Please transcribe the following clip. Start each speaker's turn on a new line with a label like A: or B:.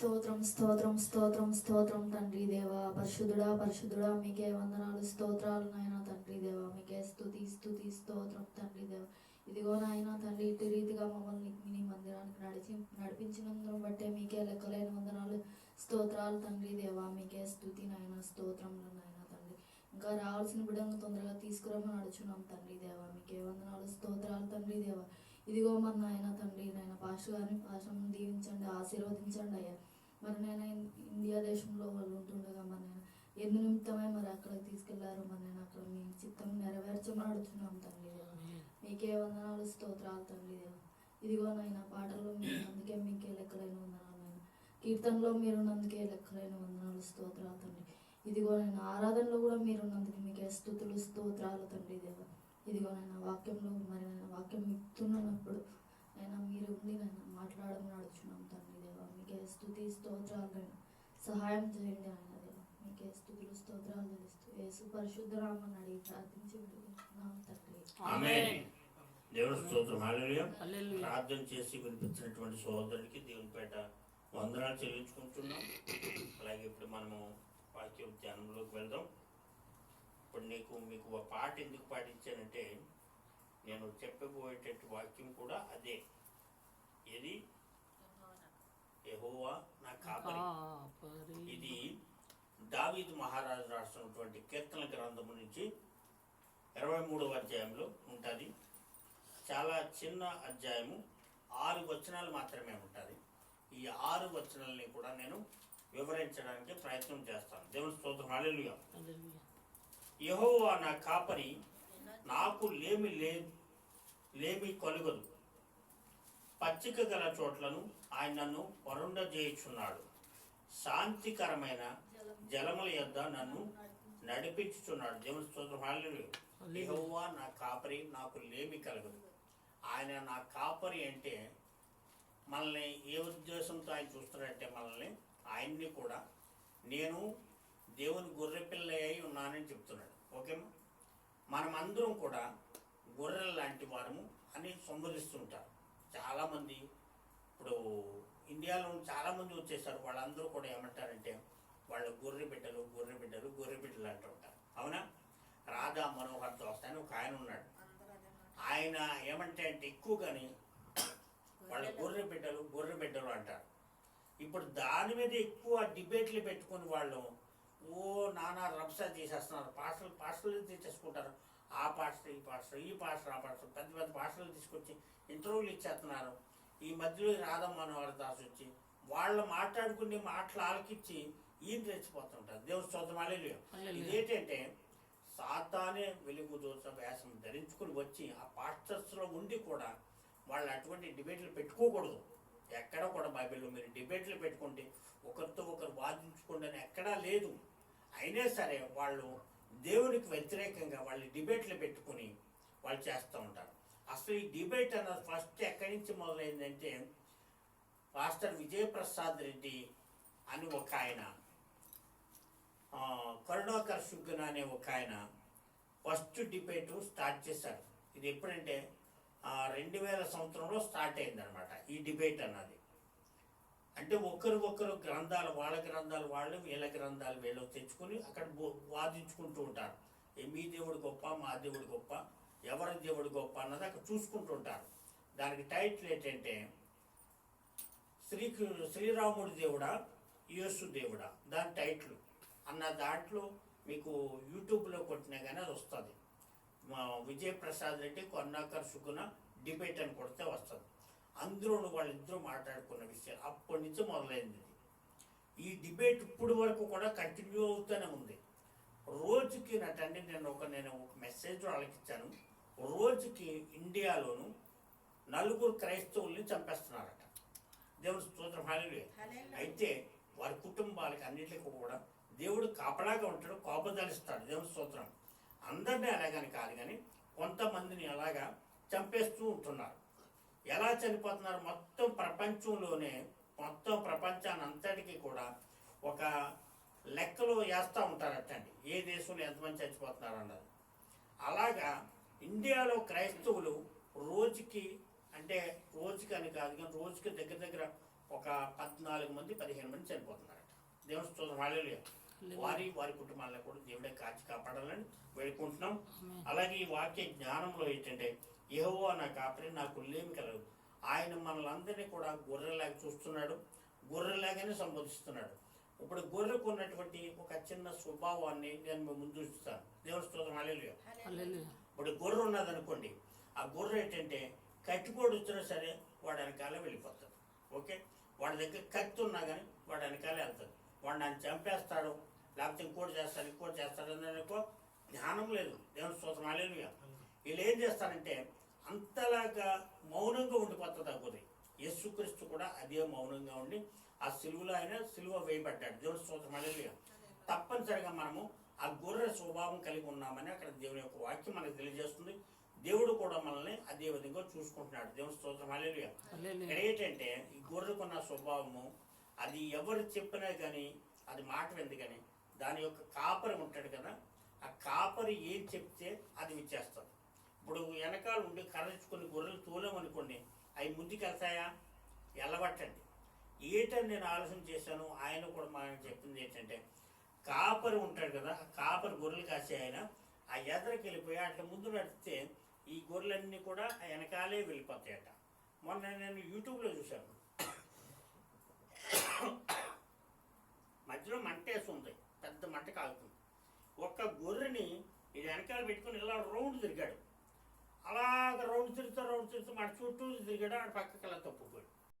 A: స్తోత్రం స్తోత్రం స్తోత్రం స్తోత్రం తండ్రి దేవా. పరిశుద్ధుడా పరిశుద్ధుడా మీకే వందనాలు స్తోత్రాలు నాయన తండ్రి దేవా. మీకే స్థుతి స్థుతి స్తోత్రం తండ్రి దేవా. ఇదిగో నాయన తండ్రి ఇటు రీతిగా మమ్మల్ని మీ మందిరానికి నడిచి నడిపించినందును బట్టే మీకే లెక్కలేని వందనాలు స్తోత్రాలు తండ్రి దేవా. మీకే స్థుతి నాయన స్తోత్రంలో నాయన తండ్రి. ఇంకా రావాల్సిన బిడ్డను తొందరగా తీసుకురమ్మని నడుచున్నాం తండ్రి దేవా. మీకే వందనాలు స్తోత్రాలు తండ్రి దేవా. ఇదిగో మరి నాయన తండ్రి నాయన పాస్టర్ గారిని పాశ్రమం దీవించండి ఆశీర్వదించండి అయ్యా. మరి నేను ఇండియా దేశంలో వాళ్ళు ఉంటుండగా మరి నేను ఎందు నిమిత్తమై మరి అక్కడికి తీసుకెళ్ళారు మరి నేను అక్కడ మీ చిత్తం నెరవేర్చమని అడుగుతున్నాం తండ్రి మీకే వందనాలు స్తోత్రాలు తండ్రి దేవా. ఇదిగో నాయన పాటల్లో మీరు అందుకే మీకే లెక్కలైన వందనాలు నాయన. కీర్తనలో మీరున్నందుకే లెక్కలైన వందనాలు స్తోత్రాలు తండ్రి. ఇదిగో నేను ఆరాధనలో కూడా మీరున్నందుకు మీకే స్థుతులు స్తోత్రాలు తండ్రి దేవా. ఇదిగో నేను వాక్యంలో మరి నేను వాక్యం ఇస్తున్నప్పుడు అయినా మీరు ఉండి నేను మాట్లాడమని అడుగుతున్నాం తండ్రి దేవా. మీకే స్థుతి స్తోత్రాలు నాయన సహాయం చేయండి ఆయన దేవా. మీకే స్థుతులు స్తోత్రాలు తెలుస్తూ యేసు పరిశుద్ధ రామని అడిగి ప్రార్థించి తండ్రి.
B: ఆమేన్. దేవుని స్తోత్రం. ప్రార్థన చేసి వినిపించినటువంటి సోదరుడికి దేవుని పేట వందనాలు చెల్లించుకుంటున్నాం. అలాగే ఇప్పుడు మనము వాక్యం ధ్యానంలోకి వెళ్దాం. ఇప్పుడు నీకు మీకు ఒక పాట ఎందుకు పాటించానంటే నేను చెప్పబోయేటట్టు వాక్యం కూడా అదే. ఇది యెహోవా నా కాపరి. ఇది దావీదు మహారాజు రాసినటువంటి కీర్తన గ్రంథము నుంచి ఇరవై మూడవ అధ్యాయంలో ఉంటుంది. చాలా చిన్న అధ్యాయము. ఆరు వచనాలు మాత్రమే ఉంటుంది. ఈ ఆరు వచనాలని కూడా నేను వివరించడానికి ప్రయత్నం చేస్తాను. దేవుని స్తోత్రం. హల్లెలూయా. యెహోవా నా కాపరి. నాకు లేమి లే లేమి కలుగదు. పచ్చిక గల చోట్లను ఆయన నన్ను వరుండజేయుచున్నాడు శాంతికరమైన జలముల యొద్ద నన్ను నడిపించుచున్నాడు. దేవుని స్తోత్రం. యెహోవా నా కాపరి నాకు లేమి కలగదు. ఆయన నా కాపరి అంటే మనల్ని ఏ ఉద్దేశంతో ఆయన చూస్తున్నాడంటే మనల్ని ఆయన్ని కూడా నేను దేవుని గొర్రెపిల్ల అయి ఉన్నానని చెప్తున్నాడు. ఓకేనా? మనమందరం కూడా గొర్రెల లాంటి వారము అని సంబోధిస్తుంటారు. చాలామంది ఇప్పుడు ఇండియాలో చాలామంది వచ్చేసారు. వాళ్ళందరూ కూడా ఏమంటారంటే వాళ్ళ గొర్రె బిడ్డలు గొర్రె బిడ్డలు గొర్రె బిడ్డలు అంటుంటారు అవునా? రాధా మనోహర్ దోస్త అని ఒక ఆయన ఉన్నాడు. ఆయన ఏమంటే అంటే ఎక్కువగాని వాళ్ళ గొర్రె బిడ్డలు గొర్రె బిడ్డలు అంటారు. ఇప్పుడు దాని మీద ఎక్కువ డిబేట్లు పెట్టుకుని వాళ్ళు ఓ నానా రబ్సా చేసేస్తున్నారు పాస్టర్లు పాస్టర్లు తీసేసుకుంటారు. ఆ పాస్టర్ ఈ పాస్టర్ ఈ పాస్టర్ ఆ పాస్టర్ పెద్ద పెద్ద పాస్టర్లు తీసుకొచ్చి ఇంటర్వ్యూలు ఇచ్చేస్తున్నారు. ఈ మధ్యలో రాధా మనోహర్ దాస్ వచ్చి వాళ్ళు మాట్లాడుకునే మాటలు ఆలకిచ్చి ఈయన రెచ్చిపోతుంటారు. స్తోత్రం. హల్లెలూయా.
C: హల్లెలూయా.
B: ఇదేంటంటే సాతానే వెలుగు దోచ వేషం ధరించుకుని వచ్చి ఆ పాస్టర్స్లో ఉండి కూడా వాళ్ళు అటువంటి డిబేట్లు పెట్టుకోకూడదు. ఎక్కడ కూడా బైబిల్లో మీరు డిబేట్లు పెట్టుకుంటే ఒకరితో ఒకరు వాదించుకోండి అని ఎక్కడా లేదు. అయినా సరే వాళ్ళు దేవునికి వ్యతిరేకంగా వాళ్ళు డిబేట్లు పెట్టుకుని వాళ్ళు చేస్తూ ఉంటారు. అసలు ఈ డిబేట్ అన్నది ఫస్ట్ ఎక్కడి నుంచి మొదలైందంటే పాస్టర్ విజయప్రసాద్ రెడ్డి అని ఒక ఆయన కరుణాకర్ సుగ్గన అనే ఒక ఆయన ఫస్ట్ డిబేట్ స్టార్ట్ చేశారు. ఇది ఎప్పుడంటే రెండు వేల సంవత్సరంలో స్టార్ట్ అయిందనమాట ఈ డిబేట్ అన్నది. అంటే ఒకరు ఒక్కరు గ్రంథాలు వాళ్ళ గ్రంథాలు వాళ్ళు వీళ్ళ గ్రంథాలు వీళ్ళు తెచ్చుకొని అక్కడ వాదించుకుంటూ ఉంటారు. ఏ మీ దేవుడు గొప్ప మా దేవుడు గొప్ప ఎవరి దేవుడు గొప్ప అన్నది అక్కడ చూసుకుంటూ ఉంటారు. దానికి టైటిల్ ఏంటంటే శ్రీ శ్రీరాముడి దేవుడా యేసు దేవుడా దాని టైటిల్. అన్న దాంట్లో మీకు యూట్యూబ్లో కొట్టినా కానీ అది వస్తుంది. మా విజయప్రసాద్ రెడ్డి కొన్నాకర్ సుగుణ డిబేట్ అని కొడితే వస్తుంది. అందులో వాళ్ళిద్దరూ మాట్లాడుకున్న విషయాలు. అప్పటి నుంచి మొదలైంది ఈ డిబేట్ ఇప్పుడు వరకు కూడా కంటిన్యూ అవుతూనే ఉంది. రోజుకి నటండి నేను ఒక నేను ఒక మెసేజ్ వాళ్ళకి ఇచ్చాను. రోజుకి ఇండియాలోను నలుగురు క్రైస్తవుల్ని చంపేస్తున్నారట. దేవుడు స్తోత్రం. హల్లెలూయా. అయితే వారి కుటుంబాలకి అన్నింటికి కూడా దేవుడు కాపలాగా ఉంటాడు కోపదలిస్తాడు. దేవుని స్తోత్రం. అందరినీ అలాగని కాదు కానీ కొంతమందిని అలాగా చంపేస్తూ ఉంటున్నారు. ఎలా చనిపోతున్నారు? మొత్తం ప్రపంచంలోనే మొత్తం ప్రపంచాన్ని అంతటికీ కూడా ఒక లెక్కలో వేస్తూ ఉంటారటండి. ఏ దేశంలో ఎంతమంది చచ్చిపోతున్నారు అన్నది. అలాగా ఇండియాలో క్రైస్తవులు రోజుకి అంటే రోజుకి అని కాదు కానీ రోజుకి దగ్గర దగ్గర ఒక పద్నాలుగు మంది పదిహేను మంది చనిపోతున్నారట. దేవుని స్తోత్రం. హల్లెలూయా. వారి వారి కుటుంబాలను కూడా దేవుడే కాచి కాపాడాలని వేడుకుంటున్నాం. అలాగే ఈ వాక్య జ్ఞానంలో ఏంటంటే యెహోవా నా కాపరి నాకు లేమి కలదు ఆయన మనలందరినీ కూడా గొర్రెలాగా చూస్తున్నాడు. గొర్రెలాగానే సంబోధిస్తున్నాడు. ఇప్పుడు గొర్రెకు ఉన్నటువంటి ఒక చిన్న స్వభావాన్ని నేను మీ ముందు చూస్తాను దేవుని స్తోత్రం. ఇప్పుడు గొర్రె ఉన్నదనుకోండి ఆ గొర్రె ఏంటంటే కట్టుకోడు వచ్చినా సరే వాడు వెనకాల వెళ్ళిపోతాడు. ఓకే? వాడి దగ్గర కత్తి ఉన్నా కానీ వాడు వెనకాల వెళ్తాడు. వాడు నన్ను చంపేస్తాడు లేకపోతే ఇంకోటి చేస్తాడు ఇంకోటి చేస్తాడు అని అనుకో జ్ఞానం లేదు. దేవుని స్తోత్రం. అలేలుగా వీళ్ళు ఏం చేస్తారంటే అంతలాగా మౌనంగా ఉండిపోతుంది గొర్రె యేసుక్రీస్తు కూడా అదే మౌనంగా ఉండి ఆ సిలువలో ఆయన సిలువ వేయబడ్డాడు. దేవుని స్తోత్రం. అలేలుగా తప్పనిసరిగా మనము ఆ గొర్రె స్వభావం కలిగి ఉన్నామని అక్కడ దేవుని యొక్క వాక్యం మనకు తెలియజేస్తుంది. దేవుడు కూడా మనల్ని అదే విధంగా చూసుకుంటున్నాడు. దేవుని స్తోత్రం. హల్లెలూయా. ఇక్కడ ఏంటంటే ఈ గొర్రెకున్న స్వభావము అది ఎవరు చెప్పినా కానీ అది మాట వింది కానీ దాని యొక్క కాపరి ఉంటాడు కదా ఆ కాపరి ఏం చెప్తే అది ఇచ్చేస్తుంది ఇప్పుడు వెనకాల ఉండి కర్రించుకొని గొర్రెలు తోలేమనుకోండి అవి ముందుకు వెళ్తాయా? ఎల్లబట్టండి ఏటని నేను ఆలోచన చేశాను ఆయన కూడా మా చెప్పింది ఏంటంటే కాపరి ఉంటాడు కదా ఆ కాపరి గొర్రెలు కాసే ఆయన ఆ ఎదరికి వెళ్ళిపోయి అట్లా ముందు నడిస్తే ఈ గొర్రెలన్నీ కూడా ఆ వెనకాలే వెళ్ళిపోతాయట. మొన్న నేను యూట్యూబ్లో చూశాను. మధ్యలో మంట వేసి ఉంది పెద్ద మంట కాలుతుంది. ఒక్క గొర్రెని ఇది వెనకాల పెట్టుకొని ఇలా రౌండ్ తిరిగాడు. అలాగ రౌండ్ తిరుగుతూ రౌండ్ తిరుగుతూ మన చుట్టూ తిరిగాడు ఆడ పక్కకి అలా తప్పుకోడు